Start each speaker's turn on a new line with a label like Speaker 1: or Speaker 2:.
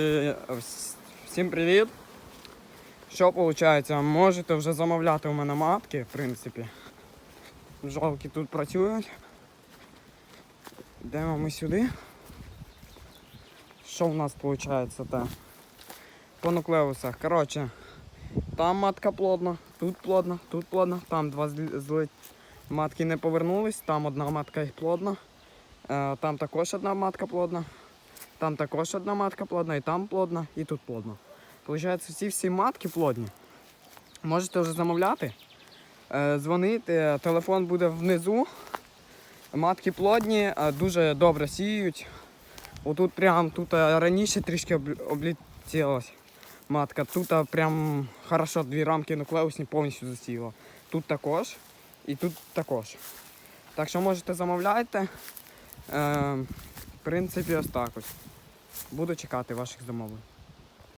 Speaker 1: Е, вс- Всім привіт! Що виходить? Можете вже замовляти у мене матки, в принципі. Жалки тут працюють. Йдемо ми сюди. Що в нас виходить? Те? По нуклеусах. Коротше, там матка плодна, тут плодна, тут плодна, там два зли... матки не повернулись, там одна матка плодна, е, там також одна матка плодна. Там також одна матка плодна, і там плодна, і тут плодна. Получається, ці всі матки плодні. Можете вже замовляти, е, дзвонити, телефон буде внизу. Матки плодні, е, дуже добре сіють. Отут прям тут е, раніше трішки об- облетілась матка. Тут е, прям хорошо дві рамки нуклеусні повністю засіяла. Тут також і тут також. Так що можете замовляйте. В принципі, ось так ось. Буду чекати ваших замовлень.